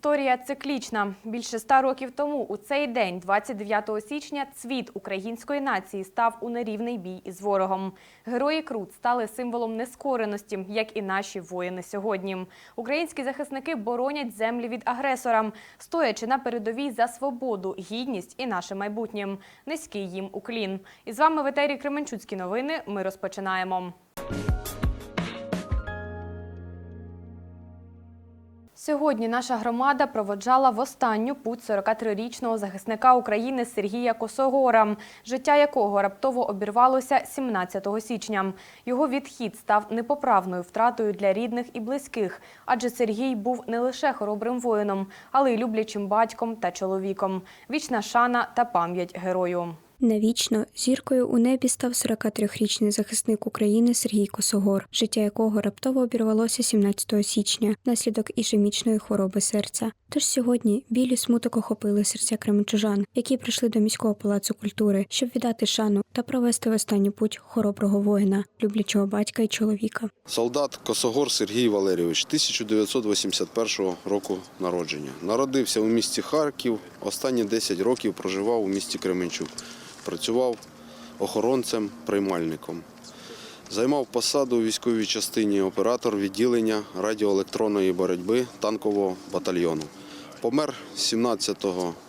Історія циклічна. Більше ста років тому, у цей день, 29 січня, цвіт української нації став у нерівний бій із ворогом. Герої Крут стали символом нескореності, як і наші воїни сьогодні. Українські захисники боронять землі від агресора, стоячи на передовій за свободу, гідність і наше майбутнє. Низький їм уклін. І з вами в етері Кременчуцькі новини. Ми розпочинаємо. Сьогодні наша громада проводжала в останню путь 43-річного захисника України Сергія Косогора, життя якого раптово обірвалося 17 січня. Його відхід став непоправною втратою для рідних і близьких, адже Сергій був не лише хоробрим воїном, але й люблячим батьком та чоловіком. Вічна шана та пам'ять герою. Навічно зіркою у небі став 43-річний захисник України Сергій Косогор, життя якого раптово обірвалося 17 січня внаслідок ішемічної хвороби серця. Тож сьогодні білі смуток охопили серця кременчужан, які прийшли до міського палацу культури, щоб віддати шану та провести в останню путь хороброго воїна, люблячого батька і чоловіка. Солдат Косогор Сергій Валерійович, 1981 року народження. Народився у місті Харків. Останні 10 років проживав у місті Кременчук. Працював охоронцем, приймальником. Займав посаду у військовій частині оператор відділення радіоелектронної боротьби танкового батальйону. Помер 17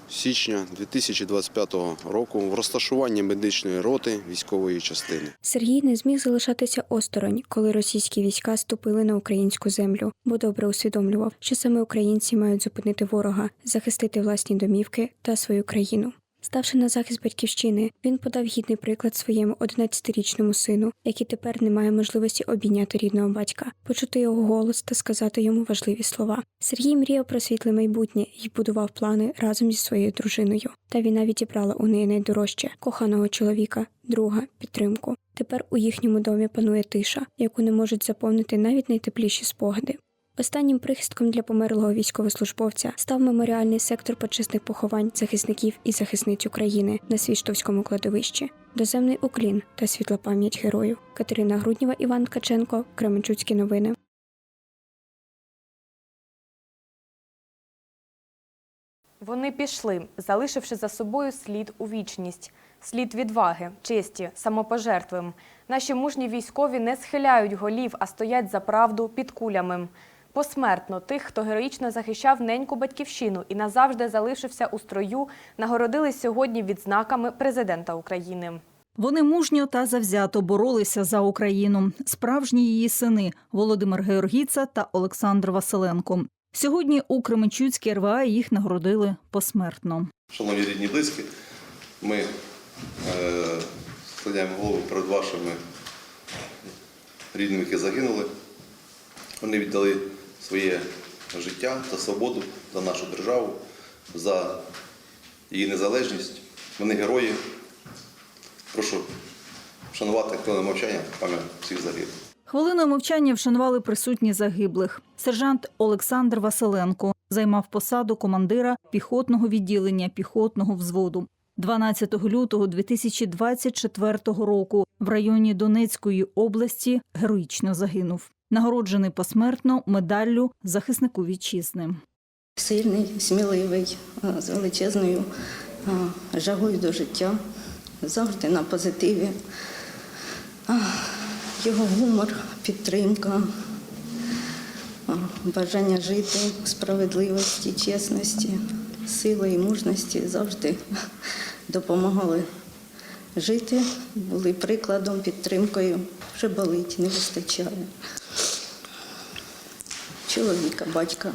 січня 2025 року в розташуванні медичної роти військової частини. Сергій не зміг залишатися осторонь, коли російські війська ступили на українську землю, бо добре усвідомлював, що саме українці мають зупинити ворога, захистити власні домівки та свою країну. Ставши на захист батьківщини, він подав гідний приклад своєму 11-річному сину, який тепер не має можливості обійняти рідного батька, почути його голос та сказати йому важливі слова. Сергій мріяв про світле майбутнє і будував плани разом зі своєю дружиною. Та війна відібрала у неї найдорожче коханого чоловіка, друга, підтримку. Тепер у їхньому домі панує тиша, яку не можуть заповнити навіть найтепліші спогади. Останнім прихистком для померлого військовослужбовця став меморіальний сектор почесних поховань захисників і захисниць України на Свіштовському кладовищі. Доземний уклін та світла пам'ять герою. Катерина Грудніва, Іван Ткаченко, Кременчуцькі новини. Вони пішли, залишивши за собою слід у вічність, слід відваги, честі, самопожертви. Наші мужні військові не схиляють голів, а стоять за правду під кулями. Посмертно тих, хто героїчно захищав неньку батьківщину і назавжди залишився у строю, нагородили сьогодні відзнаками президента України. Вони мужньо та завзято боролися за Україну. Справжні її сини Володимир Георгіца та Олександр Василенко. Сьогодні у Кременчуцькій РВА їх нагородили посмертно. Шановні рідні близькі, ми е, склоняємо голову перед вашими рідними, які загинули. Вони віддали своє життя та свободу за нашу державу, за її незалежність. Вони герої. Прошу вшанувати хвилину мовчання пам'ять всіх загиблих. Хвилиною мовчання вшанували присутні загиблих. Сержант Олександр Василенко займав посаду командира піхотного відділення піхотного взводу. 12 лютого 2024 року в районі Донецької області героїчно загинув. Нагороджений посмертно медаллю захиснику вітчизни. Сильний, сміливий, е, з величезною е, жагою до життя, завжди на позитиві. Його гумор, підтримка, бажання жити, справедливості, чесності, сили і мужності завжди допомагали жити, були прикладом, підтримкою. Вже болить, не вистачає. Чоловіка, батька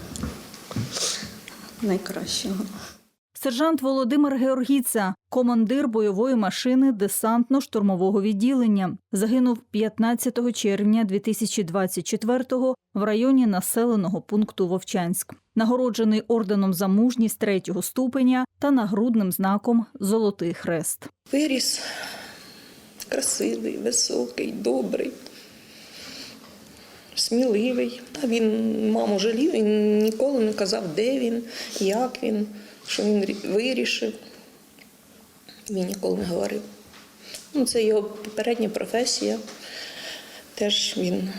найкращого. Сержант Володимир Георгіца, командир бойової машини десантно-штурмового відділення, загинув 15 червня 2024-го в районі населеного пункту Вовчанськ. Нагороджений орденом за мужність третього ступеня та нагрудним знаком Золотий хрест. Виріс красивий, високий, добрий, сміливий. Та він маму жалів, він ніколи не казав, де він, як він, що він вирішив. Він ніколи не говорив. Ну, це його попередня професія. Теж він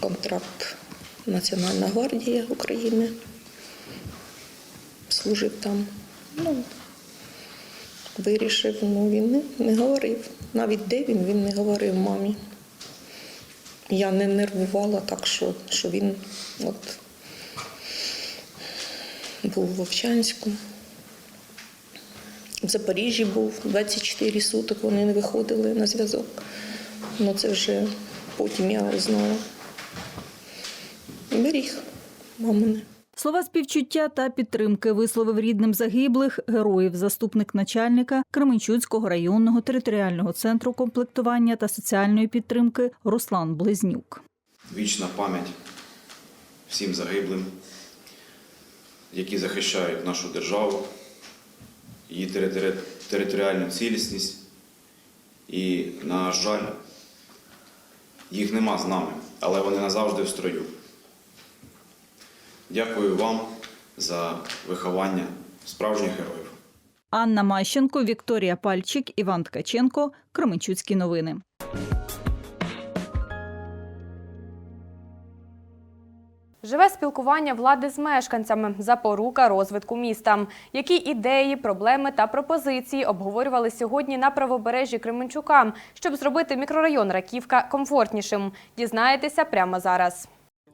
контракт Національна гвардія України. служив там. Ну, вирішив, ну він не, не говорив. Навіть де він, він не говорив мамі. Я не нервувала так, що, що він от, був в Вовчанську. В Запоріжжі був 24 суток, вони не виходили на зв'язок. Ну це вже потім я знала. Беріг мамини. Слова співчуття та підтримки висловив рідним загиблих героїв заступник начальника Кременчуцького районного територіального центру комплектування та соціальної підтримки Руслан Близнюк. Вічна пам'ять всім загиблим, які захищають нашу державу, її територіальну цілісність. І, на жаль, їх нема з нами, але вони назавжди в строю. Дякую вам за виховання справжніх героїв. Анна Мащенко, Вікторія Пальчик, Іван Ткаченко. Кременчуцькі новини. Живе спілкування влади з мешканцями, запорука розвитку міста. Які ідеї, проблеми та пропозиції обговорювали сьогодні на правобережжі Кременчука, щоб зробити мікрорайон Раківка комфортнішим. Дізнаєтеся прямо зараз.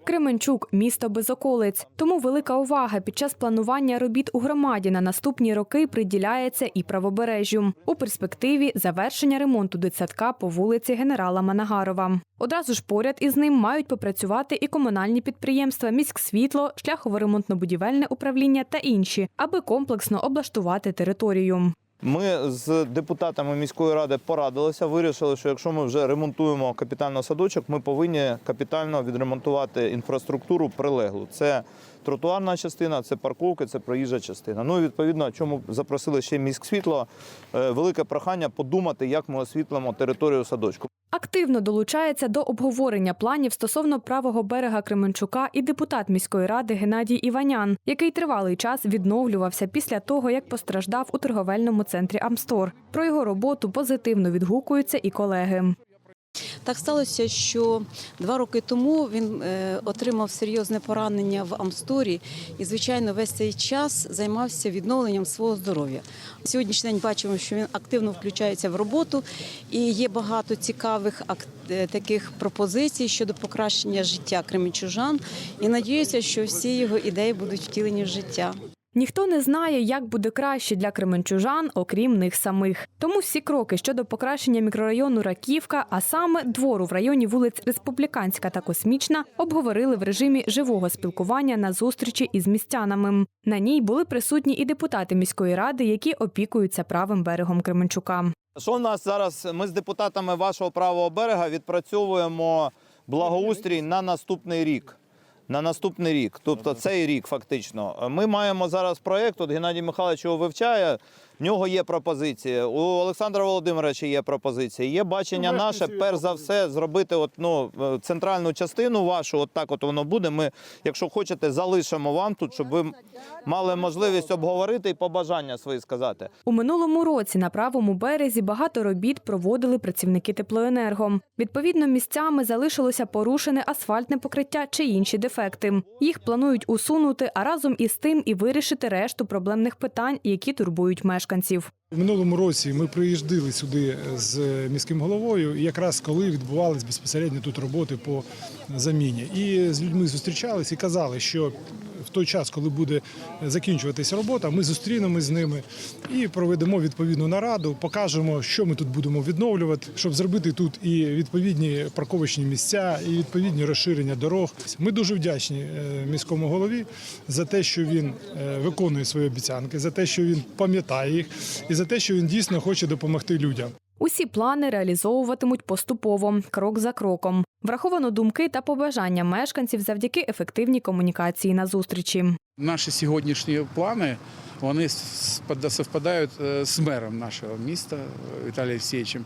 Кременчук місто без околиць. Тому велика увага під час планування робіт у громаді на наступні роки приділяється і правобережжю. У перспективі завершення ремонту дитсадка по вулиці генерала Манагарова. Одразу ж поряд із ним мають попрацювати і комунальні підприємства, міськсвітло, шляхово-ремонтно-будівельне управління та інші, аби комплексно облаштувати територію. Ми з депутатами міської ради порадилися, вирішили, що якщо ми вже ремонтуємо капітально садочок, ми повинні капітально відремонтувати інфраструктуру прилеглу. Це тротуарна частина, це парковки, це проїжджа частина. Ну і відповідно, чому запросили ще міськсвітло, е, велике прохання подумати, як ми освітлимо територію садочку. Активно долучається до обговорення планів стосовно правого берега Кременчука і депутат міської ради Геннадій Іванян, який тривалий час відновлювався після того, як постраждав у торговельному центрі Амстор. Про його роботу позитивно відгукуються і колеги. Так сталося, що два роки тому він е, отримав серйозне поранення в Амсторі і, звичайно, весь цей час займався відновленням свого здоров'я. Сьогоднішній день бачимо, що він активно включається в роботу і є багато цікавих е, таких пропозицій щодо покращення життя кремінчужан. І надіюся, що всі його ідеї будуть втілені в життя. Ніхто не знає, як буде краще для кременчужан, окрім них самих. Тому всі кроки щодо покращення мікрорайону Раківка, а саме двору в районі вулиць Республіканська та Космічна, обговорили в режимі живого спілкування на зустрічі із містянами. На ній були присутні і депутати міської ради, які опікуються правим берегом Кременчука. Що в нас зараз? Ми з депутатами вашого правого берега відпрацьовуємо благоустрій на наступний рік. На наступний рік, тобто цей рік, фактично. Ми маємо зараз проєкт, от Геннадій Михайлович його вивчає. В нього є пропозиції. У Олександра Володимировича є пропозиції. Є бачення наше, перш за все, зробити от, ну, е, центральну частину вашу, от так от воно буде. Ми, якщо хочете, залишимо вам тут, щоб ви мали можливість обговорити і побажання свої сказати. У минулому році на правому березі багато робіт проводили працівники теплоенерго. Відповідно, місцями залишилося порушене асфальтне покриття чи інші дефекти. Їх планують усунути, а разом із тим і вирішити решту проблемних питань, які турбують мешканців мешканців. В минулому році ми приїжджали сюди з міським головою, якраз коли відбувались безпосередньо тут роботи по заміні. І з людьми зустрічались і казали, що в той час, коли буде закінчуватися робота, ми зустрінемось з ними і проведемо відповідну нараду, покажемо, що ми тут будемо відновлювати, щоб зробити тут і відповідні парковочні місця, і відповідні розширення дорог. Ми дуже вдячні е, міському голові за те, що він е, виконує свої обіцянки, за те, що він пам'ятає їх, і за те, що він дійсно хоче допомогти людям. Усі плани реалізовуватимуть поступово, крок за кроком. Враховано думки та побажання мешканців завдяки ефективній комунікації на зустрічі. Наші сьогоднішні плани вони совпадають е, з мером нашого міста е, Віталієм Олексійовичем.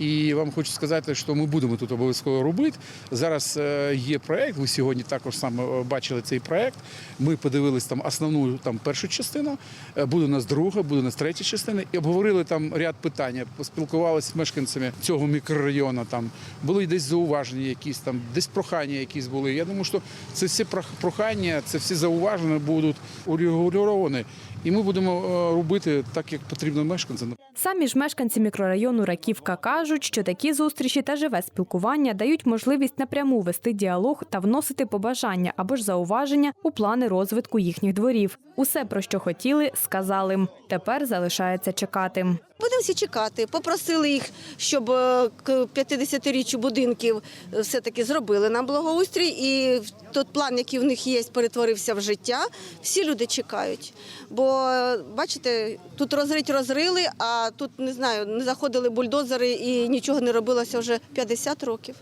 І вам хочу сказати, що ми будемо тут обов'язково робити. Зараз е, є проект. Ви сьогодні також саме е, бачили цей проект. Ми подивились там основну там першу частину. е, Буде у нас друга, буде у нас третя частина. І обговорили там ряд питань. Поспілкувалися з мешканцями цього мікрорайону. Там були десь зауваження, якісь там, десь прохання, якісь були. Я думаю, що це всі прохання, це всі зауваження будуть урегульовані. І ми будемо е, робити так, як потрібно мешканцям. Самі ж мешканці мікрорайону Раківка кажуть, що такі зустрічі та живе спілкування дають можливість напряму вести діалог та вносити побажання або ж зауваження у плани розвитку їхніх дворів. Усе, про що хотіли, сказали. Тепер залишається чекати. Будемо всі чекати. Попросили їх, щоб е, к 50-річчю будинків е, все-таки зробили нам благоустрій. І той план, який в них є, перетворився в життя. Всі люди чекають. Бо бачите, тут розрить розрили, а тут не знаю, не заходили бульдозери і нічого не робилося вже 50 років.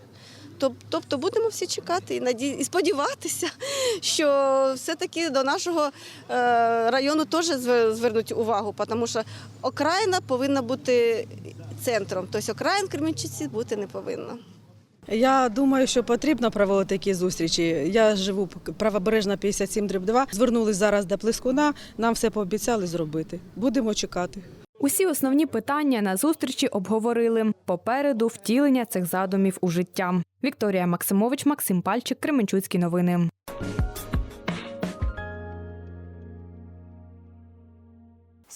Тоб- Тобто будемо всі чекати і сподіватися, що все-таки до нашого е, району теж звернуть увагу, тому що окраїна повинна бути центром. Тобто окраїн Кременчуці бути не повинна. Я думаю, що потрібно проводити такі зустрічі. Я живу правобережна 57 дріб 2. Звернулись зараз до Плескуна, нам все пообіцяли зробити. Будемо чекати. Усі основні питання на зустрічі обговорили. Попереду втілення цих задумів у життя. Вікторія Максимович, Максим Пальчик, Кременчуцькі новини.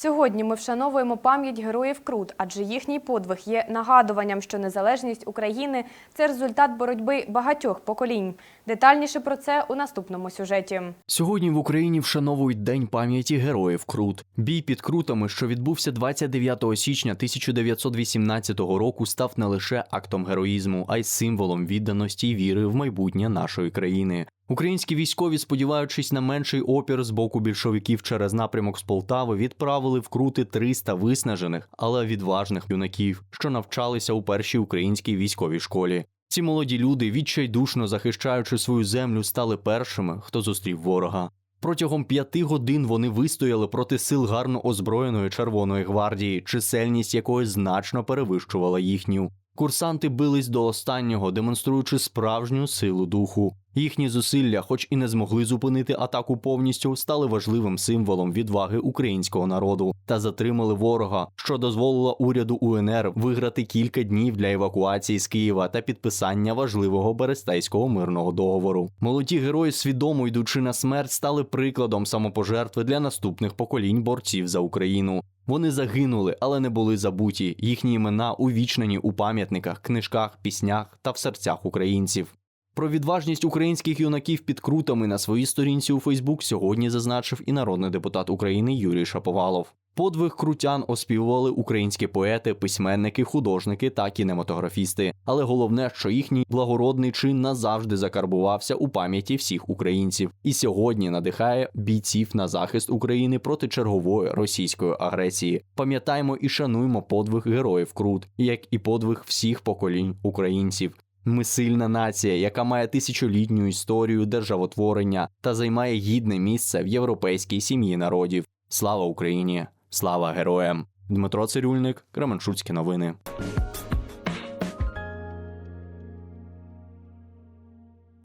Сьогодні ми вшановуємо пам'ять героїв Крут, адже їхній подвиг є нагадуванням, що незалежність України це результат боротьби багатьох поколінь. Детальніше про це у наступному сюжеті. Сьогодні в Україні вшановують День пам'яті героїв Крут. Бій під Крутами, що відбувся 29 січня 1918 року, став не лише актом героїзму, а й символом відданості й віри в майбутнє нашої країни. Українські військові, сподіваючись на менший опір з боку більшовиків через напрямок з Полтави, відправили в крути 300 виснажених, але відважних юнаків, що навчалися у першій українській військовій школі. Ці молоді люди, відчайдушно захищаючи свою землю, стали першими, хто зустрів ворога. Протягом п'яти годин вони вистояли проти сил гарно озброєної Червоної гвардії, чисельність якої значно перевищувала їхню. Курсанти бились до останнього, демонструючи справжню силу духу. Їхні зусилля, хоч і не змогли зупинити атаку повністю, стали важливим символом відваги українського народу та затримали ворога, що дозволило уряду УНР виграти кілька днів для евакуації з Києва та підписання важливого Берестейського мирного договору. Молоді герої, свідомо йдучи на смерть, стали прикладом самопожертви для наступних поколінь борців за Україну. Вони загинули, але не були забуті. Їхні імена увічнені у пам'ятниках, книжках, піснях та в серцях українців. Про відважність українських юнаків під крутами на своїй сторінці у Фейсбук сьогодні зазначив і народний депутат України Юрій Шаповалов. Подвиг крутян оспівували українські поети, письменники, художники та кінематографісти. Але головне, що їхній благородний чин назавжди закарбувався у пам'яті всіх українців, і сьогодні надихає бійців на захист України проти чергової російської агресії. Пам'ятаємо і шануємо подвиг героїв Крут, як і подвиг всіх поколінь українців. Ми сильна нація, яка має тисячолітню історію державотворення та займає гідне місце в європейській сім'ї народів. Слава Україні! Слава героям! Дмитро Цирюльник, Кременчуцькі новини.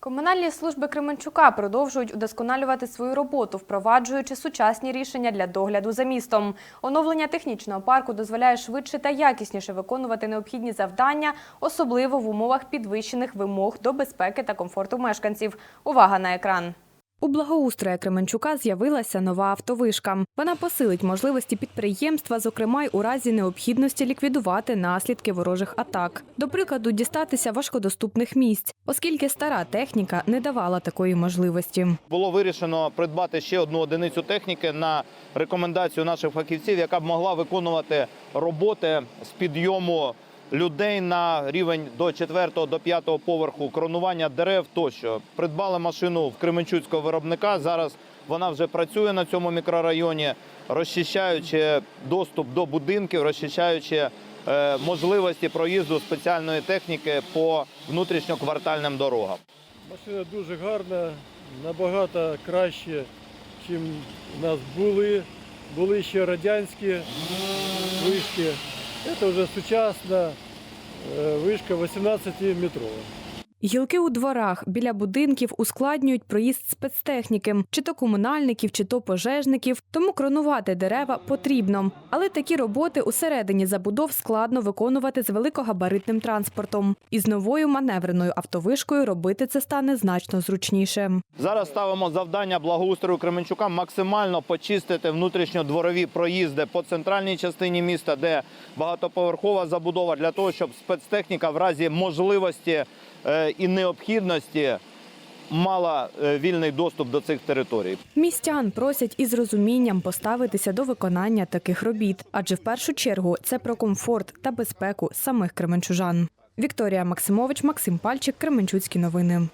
Комунальні служби Кременчука продовжують удосконалювати свою роботу, впроваджуючи сучасні рішення для догляду за містом. Оновлення технічного парку дозволяє швидше та якісніше виконувати необхідні завдання, особливо в умовах підвищених вимог до безпеки та комфорту мешканців. Увага на екран. У благоустрої Кременчука з'явилася нова автовишка. Вона посилить можливості підприємства, зокрема й у разі необхідності ліквідувати наслідки ворожих атак. До прикладу, дістатися важкодоступних місць, оскільки стара техніка не давала такої можливості. Було вирішено придбати ще одну одиницю техніки на рекомендацію наших фахівців, яка б могла виконувати роботи з підйому людей на рівень до 4 до 5 поверху, кронування дерев тощо. Придбали машину в Кременчуцького виробника. Зараз вона вже працює на цьому мікрорайоні, розчищаючи доступ до будинків, розчищаючи е, можливості проїзду спеціальної техніки по внутрішньоквартальним дорогам. Машина дуже гарна, набагато краще, ніж у нас були. Були ще радянські вишки. Це уже сучасная вышка 18-метрова. Гілки у дворах біля будинків ускладнюють проїзд спецтехніки, чи то комунальників, чи то пожежників. Тому кронувати дерева потрібно. Але такі роботи усередині забудов складно виконувати з великогабаритним транспортом. Із новою маневреною автовишкою робити це стане значно зручніше. Зараз ставимо завдання благоустрою Кременчука максимально почистити внутрішньодворові проїзди по центральній частині міста, де багатоповерхова забудова, для того, щоб спецтехніка в разі можливості е, і необхідності мала е, вільний доступ до цих територій. Містян просять із розумінням поставитися до виконання таких робіт, адже в першу чергу це про комфорт та безпеку самих кременчужан. Вікторія Максимович, Максим Пальчик, Кременчуцькі новини.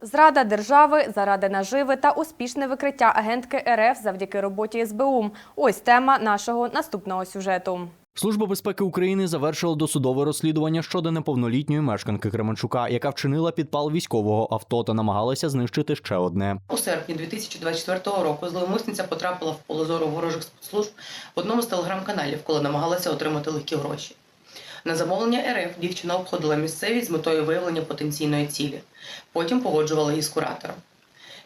Зрада держави заради наживи та успішне викриття агентки РФ завдяки роботі СБУ. Ось тема нашого наступного сюжету. Служба безпеки України завершила досудове розслідування щодо неповнолітньої мешканки Кременчука, яка вчинила підпал військового авто та намагалася знищити ще одне. У серпні 2024 року зловмисниця потрапила в поле зору ворожих спецслужб в одному з телеграм-каналів, коли намагалася отримати легкі гроші. На замовлення РФ дівчина обходила місцевість з метою виявлення потенційної цілі. Потім погоджувала її з куратором.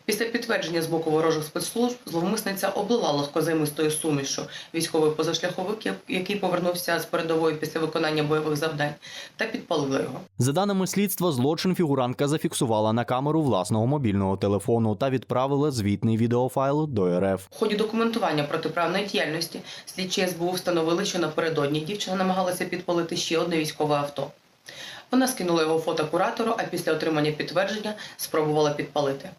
Після підтвердження з боку ворожих спецслужб зловмисниця облила легкозаймистою сумішю військовий позашляховик, який повернувся з передової після виконання бойових завдань, та підпалила його. За даними слідства, злочин фігурантка зафіксувала на камеру власного мобільного телефону та відправила звітний відеофайл до РФ. В ході документування протиправної діяльності слідчі СБУ встановили, що напередодні дівчина намагалася підпалити ще одне військове авто. Вона скинула його фото куратору, а після отримання підтвердження спробувала підпалити.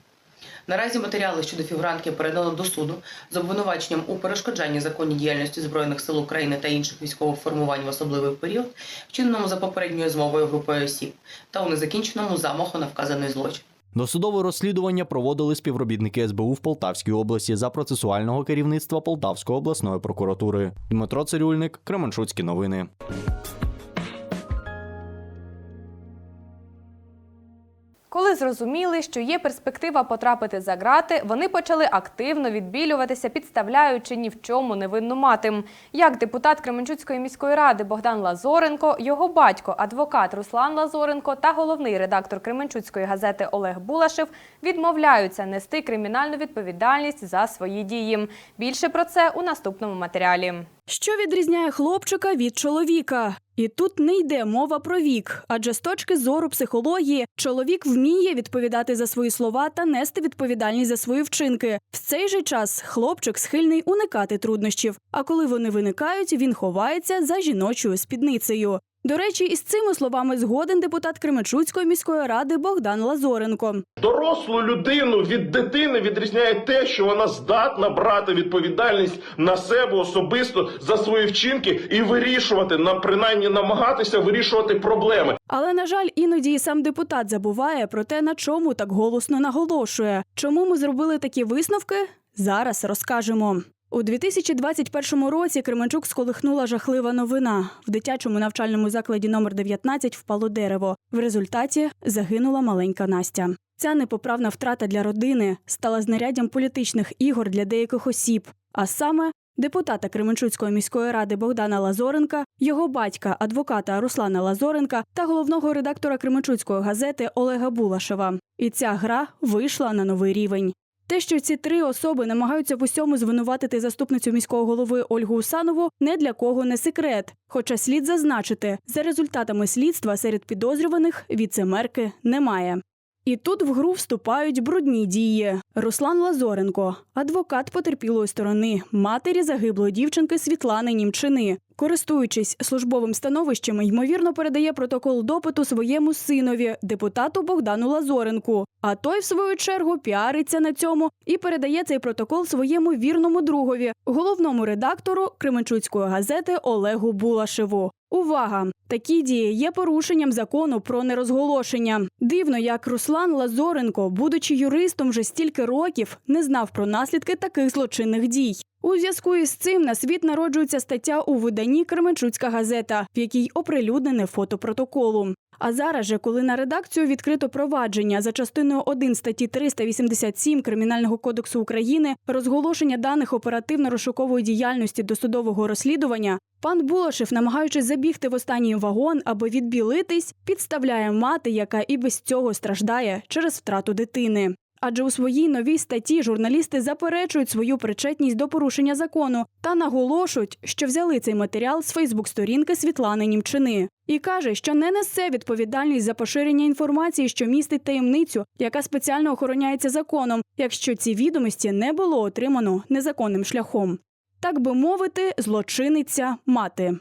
Наразі матеріали щодо фігурантки передано до суду з обвинуваченням у перешкоджанні законній діяльності Збройних сил України та інших військових формувань в особливий період, вчиненому за попередньою змовою групою осіб, та у незакінченому замаху на вказаний злочин. Досудове розслідування проводили співробітники СБУ в Полтавській області за процесуального керівництва Полтавської обласної прокуратури. Дмитро Цирюльник, Кременчуцькі новини. Коли зрозуміли, що є перспектива потрапити за грати, вони почали активно відбілюватися, підставляючи ні в чому невинну матим. Як депутат Кременчуцької міської ради Богдан Лазоренко, його батько, адвокат Руслан Лазоренко та головний редактор Кременчуцької газети Олег Булашев відмовляються нести кримінальну відповідальність за свої дії. Більше про це у наступному матеріалі. Що відрізняє хлопчика від чоловіка? І тут не йде мова про вік, адже з точки зору психології чоловік вміє відповідати за свої слова та нести відповідальність за свої вчинки. В цей же час хлопчик схильний уникати труднощів. А коли вони виникають, він ховається за жіночою спідницею. До речі, із цими словами згоден депутат Кременчуцької міської ради Богдан Лазоренко. Дорослу людину від дитини відрізняє те, що вона здатна брати відповідальність на себе особисто за свої вчинки і вирішувати, на принаймні намагатися вирішувати проблеми. Але на жаль, іноді і сам депутат забуває про те, на чому так голосно наголошує. Чому ми зробили такі висновки? Зараз розкажемо. У 2021 році Кременчук сколихнула жахлива новина. В дитячому навчальному закладі номер 19 впало дерево. В результаті загинула маленька Настя. Ця непоправна втрата для родини стала знаряддям політичних ігор для деяких осіб, а саме депутата Кременчуцької міської ради Богдана Лазоренка, його батька, адвоката Руслана Лазоренка та головного редактора Кременчуцької газети Олега Булашева. І ця гра вийшла на новий рівень. Те, що ці три особи намагаються в усьому звинуватити заступницю міського голови Ольгу Усанову, не для кого не секрет. Хоча слід зазначити, за результатами слідства серед підозрюваних віцемерки немає. І тут в гру вступають брудні дії. Руслан Лазоренко, адвокат потерпілої сторони, матері загиблої дівчинки Світлани Німчини. Користуючись службовим становищем, ймовірно передає протокол допиту своєму синові, депутату Богдану Лазоренку. А той, в свою чергу, піариться на цьому і передає цей протокол своєму вірному другові, головному редактору Кременчуцької газети Олегу Булашеву. Увага! Такі дії є порушенням закону про нерозголошення. Дивно, як Руслан Лазоренко, будучи юристом вже стільки років, не знав про наслідки таких злочинних дій. У зв'язку із цим на світ народжується стаття у виданні Кременчуцька газета, в якій оприлюднене фото протоколу. А зараз же, коли на редакцію відкрито провадження за частиною 1 статті 387 Кримінального кодексу України розголошення даних оперативно-розшукової діяльності досудового розслідування, пан Булашев, намагаючись забігти в останній вагон, аби відбілитись, підставляє мати, яка і без цього страждає через втрату дитини. Адже у своїй новій статті журналісти заперечують свою причетність до порушення закону та наголошують, що взяли цей матеріал з Фейсбук-сторінки Світлани Німчини і каже, що не несе відповідальність за поширення інформації, що містить таємницю, яка спеціально охороняється законом, якщо ці відомості не було отримано незаконним шляхом. Так би мовити, злочиниця мати.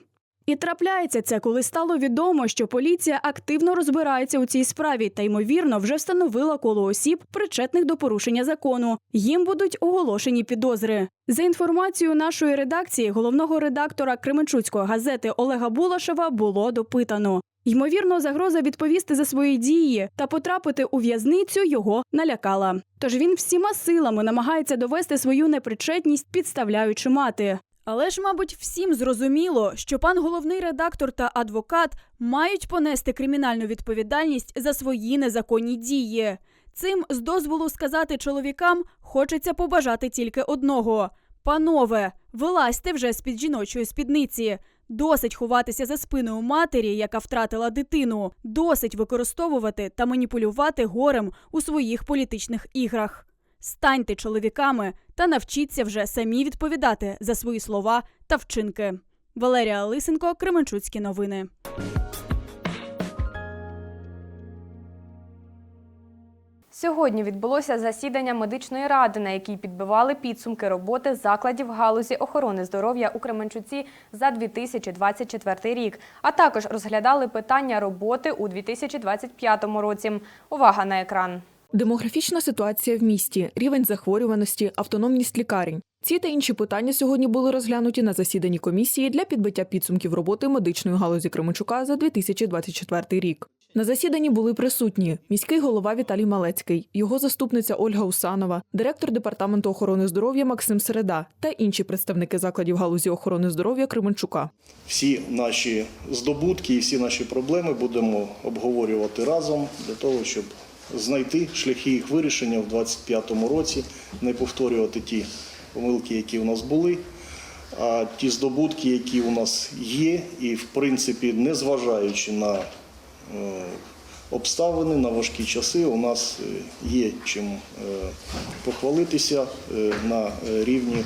І трапляється це, коли стало відомо, що поліція активно розбирається у цій справі та ймовірно вже встановила коло осіб, причетних до порушення закону. Їм будуть оголошені підозри. За інформацією нашої редакції, головного редактора Кременчуцької газети Олега Булашева було допитано. Ймовірно, загроза відповісти за свої дії та потрапити у в'язницю його налякала. Тож він всіма силами намагається довести свою непричетність, підставляючи мати. Але ж, мабуть, всім зрозуміло, що пан головний редактор та адвокат мають понести кримінальну відповідальність за свої незаконні дії. Цим, з дозволу сказати чоловікам, хочеться побажати тільки одного: панове, вилазьте вже з під жіночої спідниці. Досить ховатися за спиною матері, яка втратила дитину. Досить використовувати та маніпулювати горем у своїх політичних іграх. Станьте чоловіками та навчіться вже самі відповідати за свої слова та вчинки. Валерія Лисенко, Кременчуцькі новини. Сьогодні відбулося засідання медичної ради, на якій підбивали підсумки роботи закладів галузі охорони здоров'я у Кременчуці за 2024 рік, а також розглядали питання роботи у 2025 році. Увага на екран. Демографічна ситуація в місті, рівень захворюваності, автономність лікарень. Ці та інші питання сьогодні були розглянуті на засіданні комісії для підбиття підсумків роботи медичної галузі Кременчука за 2024 рік. На засіданні були присутні міський голова Віталій Малецький, його заступниця Ольга Усанова, директор департаменту охорони здоров'я Максим Середа та інші представники закладів галузі охорони здоров'я Кременчука. Всі наші здобутки і всі наші проблеми будемо обговорювати разом для того, щоб знайти шляхи їх вирішення в 2025 році, не повторювати ті помилки, які у нас були, а ті здобутки, які у нас є, і в принципі, незважаючи на е, обставини, на важкі часи, у нас е, є чим е, похвалитися на рівні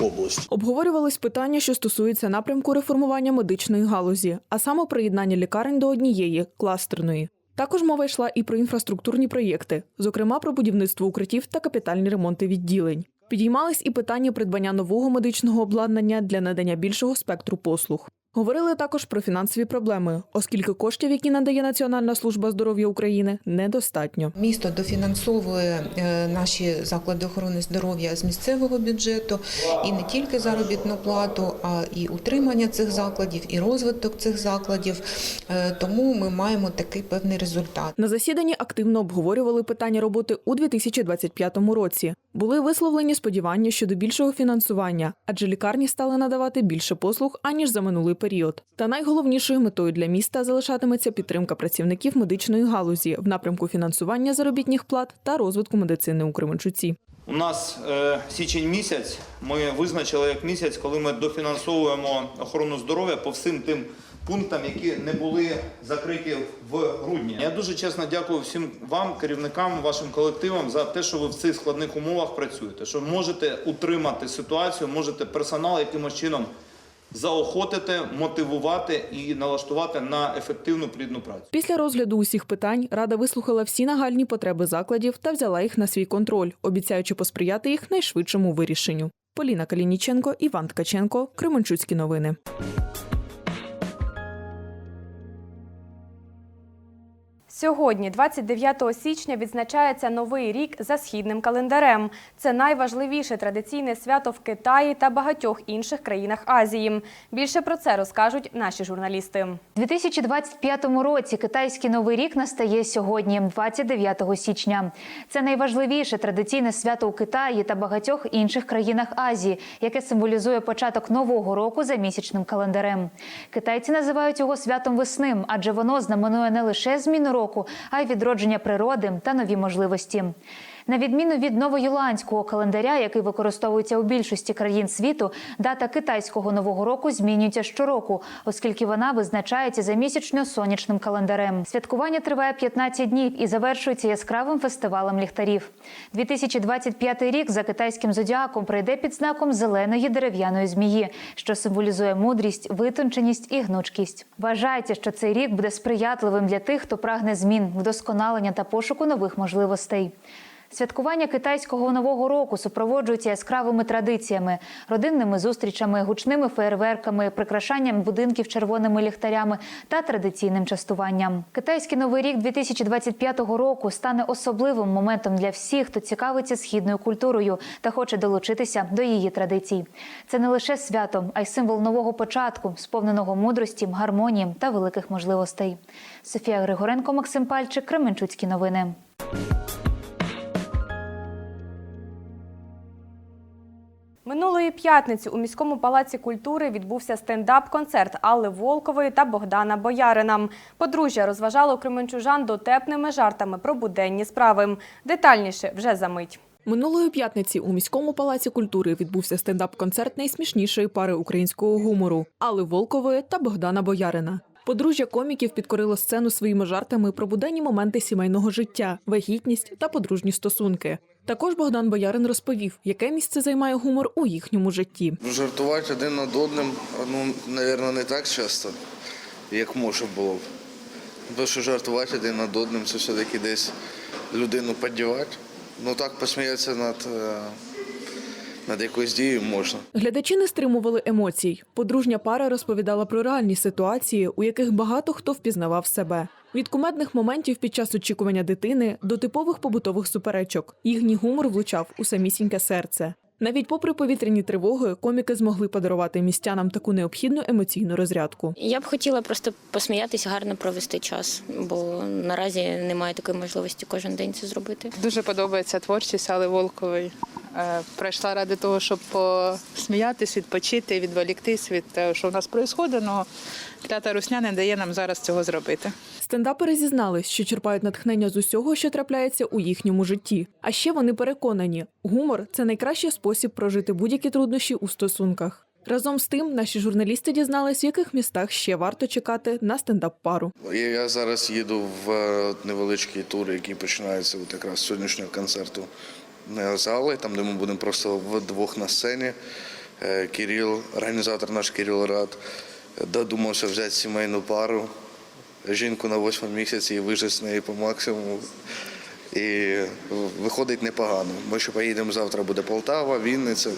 області. Обговорювались питання, що стосуються напрямку реформування медичної галузі, а саме приєднання лікарень до однієї кластерної. Також мова йшла і про інфраструктурні проєкти, зокрема про будівництво укриттів та капітальні ремонти відділень. Підіймались і питання придбання нового медичного обладнання для надання більшого спектру послуг. Говорили також про фінансові проблеми, оскільки коштів, які надає Національна служба здоров'я України, недостатньо. Місто дофінансовує е, наші заклади охорони здоров'я з місцевого бюджету і не тільки заробітну плату, а і утримання цих закладів, і розвиток цих закладів. Е, Тому ми маємо такий певний результат. На засіданні активно обговорювали питання роботи у 2025 році. Були висловлені сподівання щодо більшого фінансування, адже лікарні стали надавати більше послуг аніж за минулий період. Та найголовнішою метою для міста залишатиметься підтримка працівників медичної галузі в напрямку фінансування заробітних плат та розвитку медицини у Кременчуці. У нас е, січень місяць. Ми визначили як місяць, коли ми дофінансовуємо охорону здоров'я по всім тим пунктам, які не були закриті в грудні. Я дуже чесно дякую всім вам, керівникам, вашим колективам, за те, що ви в цих складних умовах працюєте. Що можете утримати ситуацію, можете персонал якимось чином заохотити, мотивувати і налаштувати на ефективну плідну працю. Після розгляду усіх питань рада вислухала всі нагальні потреби закладів та взяла їх на свій контроль, обіцяючи посприяти їх найшвидшому вирішенню. Поліна Калініченко, Іван Ткаченко, Кременчуцькі новини. Сьогодні, 29 січня, відзначається новий рік за східним календарем. Це найважливіше традиційне свято в Китаї та багатьох інших країнах Азії. Більше про це розкажуть наші журналісти. У 2025 році китайський новий рік настає сьогодні, 29 січня. Це найважливіше традиційне свято у Китаї та багатьох інших країнах Азії, яке символізує початок нового року за місячним календарем. Китайці називають його святом весни, адже воно знаменує не лише зміну року, а й відродження природи та нові можливості. На відміну від новоюландського календаря, який використовується у більшості країн світу, дата китайського нового року змінюється щороку, оскільки вона визначається за місячно-сонячним календарем. Святкування триває 15 днів і завершується яскравим фестивалем ліхтарів. 2025 рік за китайським зодіаком прийде під знаком зеленої дерев'яної змії, що символізує мудрість, витонченість і гнучкість. Вважається, що цей рік буде сприятливим для тих, хто прагне змін, вдосконалення та пошуку нових можливостей. Святкування китайського нового року супроводжується яскравими традиціями, родинними зустрічами, гучними феєрверками, прикрашанням будинків червоними ліхтарями та традиційним частуванням. Китайський новий рік 2025 року стане особливим моментом для всіх, хто цікавиться східною культурою та хоче долучитися до її традицій. Це не лише свято, а й символ нового початку, сповненого мудрості, гармонії та великих можливостей. Софія Григоренко, Максим Пальчик, Кременчуцькі новини. Минулої п'ятниці у міському палаці культури відбувся стендап-концерт Алли Волкової та Богдана Боярина. Подружжя розважало кременчужан дотепними жартами про буденні справи. Детальніше вже за мить. Минулої п'ятниці у міському палаці культури відбувся стендап-концерт найсмішнішої пари українського гумору Алли Волкової та Богдана Боярина. Подружжя коміків підкорило сцену своїми жартами про буденні моменти сімейного життя, вагітність та подружні стосунки. Також Богдан Боярин розповів, яке місце займає гумор у їхньому житті. Жартувати один над одним, ну, мабуть, не так часто, як може було б. Тому що жартувати один над одним це все-таки десь людину піддівати. Ну так посміятися над, е, над якоюсь дією можна. Глядачі не стримували емоцій. Подружня пара розповідала про реальні ситуації, у яких багато хто впізнавав себе. Від кумедних моментів під час очікування дитини до типових побутових суперечок. Їхній гумор влучав у самісіньке серце. Навіть попри повітряні тривоги, коміки змогли подарувати містянам таку необхідну емоційну розрядку. Я б хотіла просто посміятися, гарно провести час, бо наразі немає такої можливості кожен день це зробити. Дуже подобається творчість Алли Волкової. Е, Прийшла ради того, щоб посміятись, відпочити, відволіктись від того, що в нас відбувається, клята русня не дає нам зараз цього зробити. Стендапери зізнались, що черпають натхнення з усього, що трапляється у їхньому житті. А ще вони переконані, гумор це найкращий спосіб прожити будь-які труднощі у стосунках. Разом з тим, наші журналісти дізнались, в яких містах ще варто чекати на стендап-пару. Я- Я зараз їду в е, невеличкий тур, який починається от якраз з сьогоднішнього концерту е, зали, там де ми будемо просто вдвох на сцені. Е, Кирил, організатор наш Кирил Рад, додумався взяти сімейну пару, жінку на восьмому місяці і вижити з нею по максимуму. І виходить непогано. Ми ще поїдемо завтра буде Полтава, Вінниця.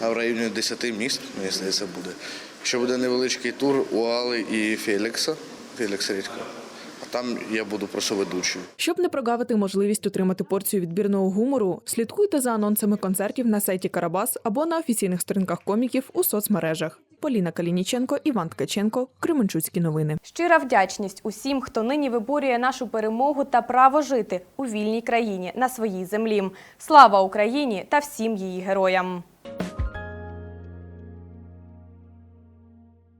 А в районі 10 міст, мені здається, буде. Ще буде невеличкий тур у Али і Фелікса, Фелікса Рідько. А там я буду просто ведучою. Щоб не прогавити можливість отримати порцію відбірного гумору, слідкуйте за анонсами концертів на сайті Карабас або на офіційних сторінках коміків у соцмережах. Поліна Калініченко, Іван Ткаченко, Кременчуцькі новини. Щира вдячність усім, хто нині виборює нашу перемогу та право жити у вільній країні на своїй землі. Слава Україні та всім її героям!